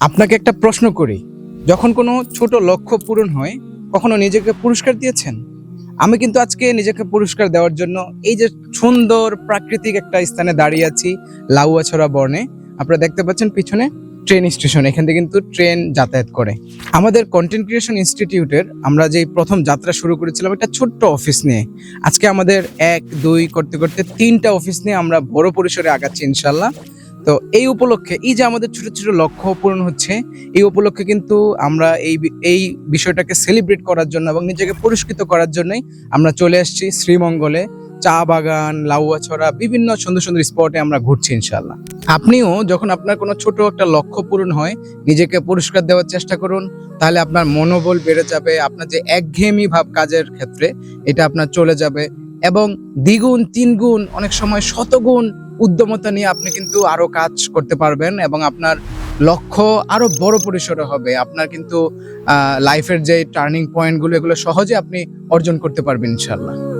আপনাকে একটা প্রশ্ন করি। যখন কোনো ছোট লক্ষ্য পূরণ হয়, কখনো নিজেকে পুরস্কার দিয়েছেন? আমি কিন্তু আজকে নিজেকে পুরস্কার দেওয়ার জন্য এই যে সুন্দর প্রাকৃতিক একটা স্থানে দাঁড়িয়ে আছি, লাউয়াছড়া বর্ণে আপনারা দেখতে পাচ্ছেন পিছনে ট্রেন স্টেশন। এখান থেকে কিন্তু ট্রেন যাতায়াত করে। আমাদের কন্টেন্ট ক্রিয়েশন ইনস্টিটিউটের আমরা যে প্রথম যাত্রা শুরু করেছিলাম, একটা ছোট্ট অফিস নিয়ে। আজকে আমাদের এক, দুই করতে করতে তিনটা অফিস নিয়ে আমরা বড় পরিসরে আগাচ্ছি ইনশাল্লাহ তো এই উপলক্ষে, এই যে আমাদের ছোট ছোট লক্ষ্য পূরণ হচ্ছে, এই উপলক্ষে কিন্তু আমরা এই এই বিষয়টাকে সেলিব্রেট করার জন্য এবং নিজেকে পুরস্কৃত করার জন্যই আমরা চলে আসছি শ্রীমঙ্গলে। চা বাগান লাউয়াছড়া বিভিন্ন সুন্দর সুন্দর স্পটে আমরা ঘুরছি ইনশাল্লাহ আপনিও যখন আপনার কোনো ছোট একটা লক্ষ্য পূরণ হয়, নিজেকে পুরস্কার দেওয়ার চেষ্টা করুন, তাহলে আপনার মনোবল বেড়ে যাবে, আপনার যে একঘেয়েমি ভাব কাজের ক্ষেত্রে, এটা আপনার চলে যাবে। এবং দ্বিগুণ, তিনগুণ, অনেক সময় শতগুণ উদ্যমতা নিয়ে আপনি কিন্তু আরও কাজ করতে পারবেন এবং আপনার লক্ষ্য আরও বড় পরিসরে হবে। আপনার কিন্তু লাইফের যে টার্নিং পয়েন্টগুলো এগুলো সহজে আপনি অর্জন করতে পারবেন ইনশাল্লাহ